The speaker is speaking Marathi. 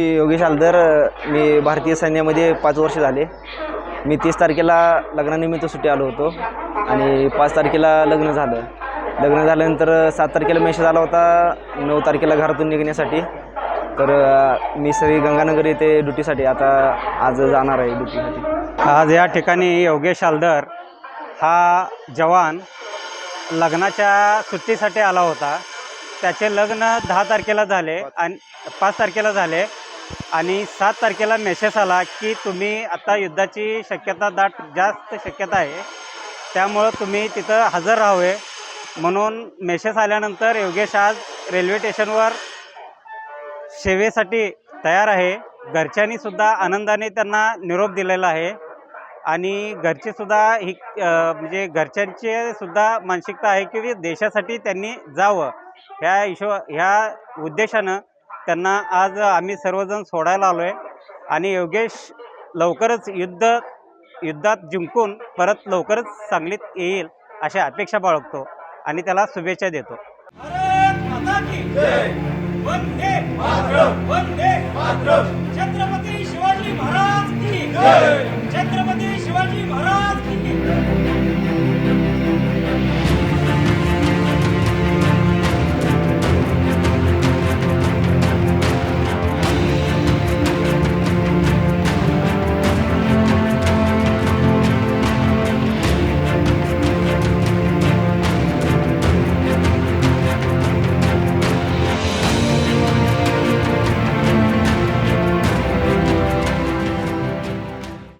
मी योगेश आलदर मी भारतीय सैन्यामध्ये पाच वर्ष झाले. मी तीस तारखेला लग्नानिमित्त सुट्टी आलो होतो आणि पाच तारखेला लग्न झालं. लग्न झाल्यानंतर सात तारखेला मेसेज आला होता नऊ तारखेला घरातून निघण्यासाठी. तर मी सगळी गंगानगर येथे ड्युटीसाठी आता आज जाणार आहे ड्युटीसाठी. आज या ठिकाणी योगेश आलदर हा जवान लग्नाच्या सुट्टीसाठी आला होता. त्याचे लग्न दहा तारखेला झाले आणि पाच तारखेला झाले. आणि सात तारखेला मेसेज आला की तुम्ही आता युद्धाची शक्यता दाट जास्त शक्यता आहे. त्यामुळं तुम्ही तिथं हजर राहावे. म्हणून मेसेज आल्यानंतर योगेश आज रेल्वे स्टेशनवर सेवेसाठी तयार आहे. घरच्यांनीसुद्धा आनंदाने त्यांना निरोप दिलेला आहे. आणि घरचीसुद्धा ही म्हणजे घरच्यांची सुद्धा मानसिकता आहे की देशासाठी त्यांनी जावं. ह्या हिशो ह्या उद्देशानं त्यांना आज आम्ही सर्वजण सोडायला आलो आहे आणि योगेश लवकरच युद्ध युद्धात जिंकून परत लवकरच सांगलीत येईल अशा अपेक्षा बाळगतो आणि त्याला शुभेच्छा देतो. की जय. छत्रपती शिवाजी महाराज